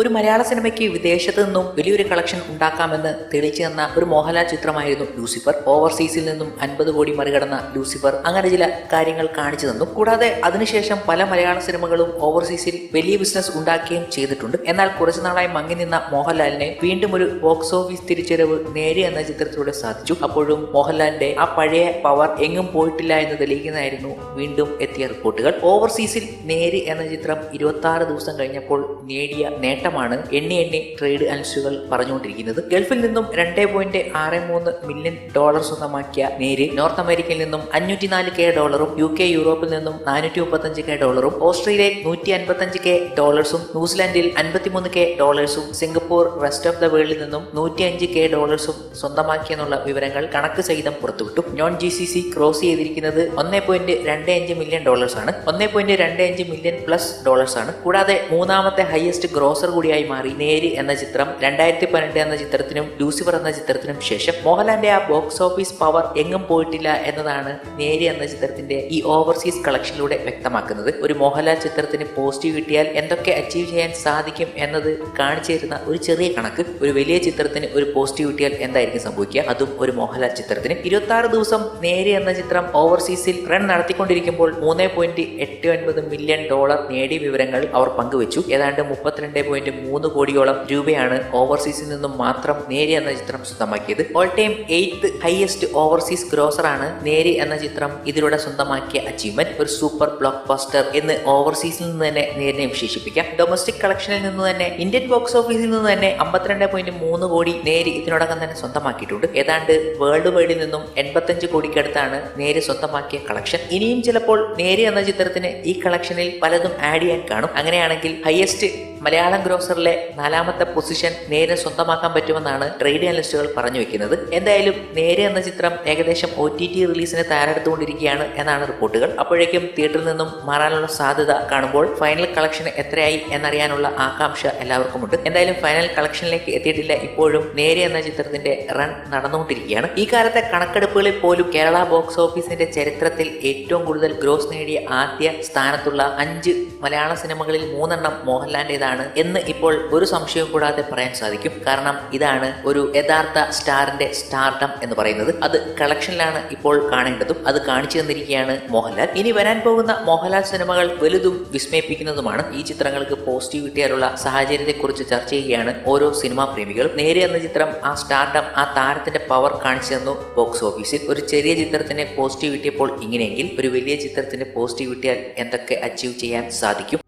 ഒരു മലയാള സിനിമയ്ക്ക് വിദേശത്ത് നിന്നും വലിയൊരു കളക്ഷൻ ഉണ്ടാക്കാമെന്ന് തെളിയിച്ചു തന്ന ഒരു മോഹൻലാൽ ചിത്രമായിരുന്നു ലൂസിഫർ. ഓവർസീസിൽ നിന്നും അൻപത് കോടി മറികടന്ന ലൂസിഫർ അങ്ങനെ ചില കാര്യങ്ങൾ കാണിച്ചു തന്നു. കൂടാതെ അതിനുശേഷം പല മലയാള സിനിമകളും ഓവർസീസിൽ വലിയ ബിസിനസ് ഉണ്ടാക്കുകയും ചെയ്തിട്ടുണ്ട്. എന്നാൽ കുറച്ചു നാളായി മങ്ങി നിന്ന മോഹൻലാലിനെ വീണ്ടും ഒരു ബോക്സ് ഓഫീസ് തിരിച്ചറിവ് നേരി എന്ന ചിത്രത്തിലൂടെ സാധിച്ചു. അപ്പോഴും മോഹൻലാലിന്റെ ആ പഴയ പവർ എങ്ങും പോയിട്ടില്ല എന്ന് തെളിയിക്കുന്നതായിരുന്നു വീണ്ടും എത്തിയ റിപ്പോർട്ടുകൾ. ഓവർസീസിൽ നേര് എന്ന ചിത്രം ഇരുപത്തി ദിവസം കഴിഞ്ഞപ്പോൾ നേടിയ നേട്ടമാണ് എണ്ണി എണ്ണി ട്രേഡ് അനലിസ്റ്റുകൾ പറഞ്ഞുകൊണ്ടിരിക്കുന്നത്. ഗൾഫിൽ നിന്നും രണ്ടേ പോയിന്റ് ആറ് മൂന്ന് മില്യൺ ഡോളർ സ്വന്തമാക്കിയ നേര് നോർത്ത് അമേരിക്കയിൽ നിന്നും അഞ്ഞൂറ്റി നാല് കെ ഡോളറും യു കെ യൂറോപ്പിൽ നിന്നും നാനൂറ്റി മുപ്പത്തഞ്ച് കെ ഡോളറും ഓസ്ട്രേലിയയിൽ നൂറ്റി അൻപത്തഞ്ച് കെ ഡോളേഴ്സും ന്യൂസിലാൻഡിൽ അൻപത്തിമൂന്ന് കെ ഡോളേഴ്സും സിംഗപ്പൂർ റെസ്റ്റ് ഓഫ് ദ വേൾഡിൽ നിന്നും നൂറ്റി അഞ്ച് കെ ഡോളേഴ്സും സ്വന്തമാക്കിയെന്നുള്ള വിവരങ്ങൾ കണക്ക് സഹിതം പുറത്തുവിട്ടു. Non G C C cross ചെയ്തിരിക്കുന്നത് ഒന്നേ പോയിന്റ് രണ്ട് അഞ്ച് മില്യൺ ഡോളേഴ്സ് ആണ്. ഒന്നേ പോയിന്റ് രണ്ട് അഞ്ച് മില്യൺ പ്ലസ് ഡോളേഴ്സ് ആണ്. കൂടാതെ മൂന്നാമത്തെ ഹയസ്റ്റ് ഗ്രോസർ കൂടിയായി മാറി. നേര് എന്ന ചിത്രം രണ്ടായിരത്തി പന്ത്രണ്ട് എന്ന ചിത്രത്തിനും ലൂസിഫർ എന്ന ചിത്രത്തിനും ശേഷം മോഹൻലാലിന്റെ ആ ബോക്സ് ഓഫീസ് പവർ എങ്ങും പോയിട്ടില്ല എന്നതാണ് നേര് എന്ന ചിത്രത്തിന്റെ ഈ ഓവർസീസ് കളക്ഷനിലൂടെ വ്യക്തമാക്കുന്നത്. ഒരു മോഹൻലാൽ ചിത്രത്തിന് പോസിറ്റീവ് കിട്ടിയാൽ എന്തൊക്കെ അച്ചീവ് ചെയ്യാൻ സാധിക്കും എന്നത് കാണിച്ചു തരുന്ന ഒരു ചെറിയ കണക്ക്. ഒരു വലിയ ചിത്രത്തിന് ഒരു പോസിറ്റീവ് കിട്ടിയാൽ എന്തായിരിക്കും സംഭവിക്കുക? അതും ഒരു മോഹൻലാൽ ചിത്രത്തിന്. ഇരുപത്തി ആറ് ദിവസം നേര് എന്ന ചിത്രം ഓവർസീസിൽ റൺ നടത്തിക്കൊണ്ടിരിക്കുമ്പോൾ മൂന്ന് പോയിന്റ് എട്ട് ഒൻപത് മില്യൺ ഡോളർ നേടിയ വിവരങ്ങൾ അവർ പങ്കുവച്ചു. ഏതാണ്ട് മുപ്പത്തിരണ്ട് പോയിന്റ് മൂന്ന് കോടിയോളം രൂപയാണ് ഓവർസീസിൽ നിന്നും മാത്രം നേരി എന്ന ചിത്രം സ്വന്തമാക്കിയത്. All time eighth highest overseas grosser ആണ് നേരി എന്ന ചിത്രം ഇതിലൂടെ സ്വന്തമാക്കിയ അച്ചീവ്മെന്റ് ഒരു സൂപ്പർ ബ്ലോക്ക് ബസ്റ്റർ എന്ന് ഓവർസീസിൽ നിന്ന് തന്നെ നേരിനെ വിശേഷിപ്പിക്കാം. ഡൊമസ്റ്റിക് കളക്ഷനിൽ നിന്ന് തന്നെ ഇന്ത്യൻ ബോക്സ് ഓഫീസിൽ നിന്ന് തന്നെ അമ്പത്തിരണ്ട് പോയിന്റ് മൂന്ന് കോടി നേരി ഇതിനോടകം തന്നെ സ്വന്തമാക്കിയിട്ടുണ്ട്. ഏതാണ്ട് വേൾഡ് വൈഡിൽ നിന്നും എൺപത്തഞ്ച് കോടിക്കടുത്താണ് നേരി സ്വന്തമാക്കിയ കളക്ഷൻ ഇനിയും ചിലപ്പോൾ നേരി എന്ന ചിത്രത്തിന് ഈ കളക്ഷനിൽ പലതും ആഡ് ചെയ്യാൻ കാണും. അങ്ങനെയാണെങ്കിൽ ഹയസ്റ്റ് മലയാളം ഗ്രോസറിലെ നാലാമത്തെ പൊസിഷൻ നേരെ സ്വന്തമാക്കാൻ പറ്റുമെന്നാണ് ട്രേഡ് അനലിസ്റ്റുകൾ പറഞ്ഞു വെക്കുന്നത്. എന്തായാലും നേരെ എന്ന ചിത്രം ഏകദേശം ഒ ടി ടി റിലീസിന് തയ്യാറെടുത്തുകൊണ്ടിരിക്കുകയാണ് എന്നാണ് റിപ്പോർട്ടുകൾ. അപ്പോഴേക്കും തിയേറ്ററിൽ നിന്നും മാറാനുള്ള സാധ്യത കാണുമ്പോൾ ഫൈനൽ കളക്ഷൻ എത്രയായി എന്നറിയാനുള്ള ആകാംക്ഷ എല്ലാവർക്കും ഉണ്ട് എന്തായാലും ഫൈനൽ കളക്ഷനിലേക്ക് എത്തിയിട്ടില്ല. ഇപ്പോഴും നേരെ എന്ന ചിത്രത്തിന്റെ റൺ നടന്നുകൊണ്ടിരിക്കുകയാണ്. ഈ കാലത്തെ കണക്കെടുപ്പുകളിൽ പോലും കേരള ബോക്സ് ഓഫീസിന്റെ ചരിത്രത്തിൽ ഏറ്റവും കൂടുതൽ ഗ്രോസ് നേടിയ ആദ്യ സ്ഥാനത്തുള്ള അഞ്ച് മലയാള സിനിമകളിൽ മൂന്നെണ്ണം മോഹൻലാലിന്റെതാണ് എന്ന് ഇപ്പോൾ ഒരു സംശയവും കൂടാതെ പറയാൻ സാധിക്കും. കാരണം ഇതാണ് ഒരു യഥാർത്ഥ സ്റ്റാറിന്റെ സ്റ്റാർഡം എന്ന് പറയുന്നത്. അത് കളക്ഷനിലാണ് ഇപ്പോൾ കാണേണ്ടതും. അത് കാണിച്ചു തന്നിരിക്കുകയാണ് മോഹൻലാൽ. ഇനി വരാൻ പോകുന്ന മോഹൻലാൽ സിനിമകൾ വലുതും വിസ്മയിപ്പിക്കുന്നതുമാണ്. ഈ ചിത്രങ്ങൾക്ക് പോസിറ്റീവ് കിട്ടിയാലുള്ള സാഹചര്യത്തെക്കുറിച്ച് ചർച്ച ചെയ്യുകയാണ് ഓരോ സിനിമാ പ്രേമികളും. നേരെ എന്ന ചിത്രം ആ സ്റ്റാർഡം ആ താരത്തിന്റെ പവർ കാണിച്ചു തന്നു ബോക്സ് ഓഫീസിൽ. ഒരു ചെറിയ ചിത്രത്തിന് പോസിറ്റീവ് കിട്ടിയപ്പോൾ ഇങ്ങനെയെങ്കിൽ ഒരു വലിയ ചിത്രത്തിന് പോസിറ്റീവ് കിട്ടിയാൽ എന്തൊക്കെ അച്ചീവ് ചെയ്യാൻ സാധിക്കും?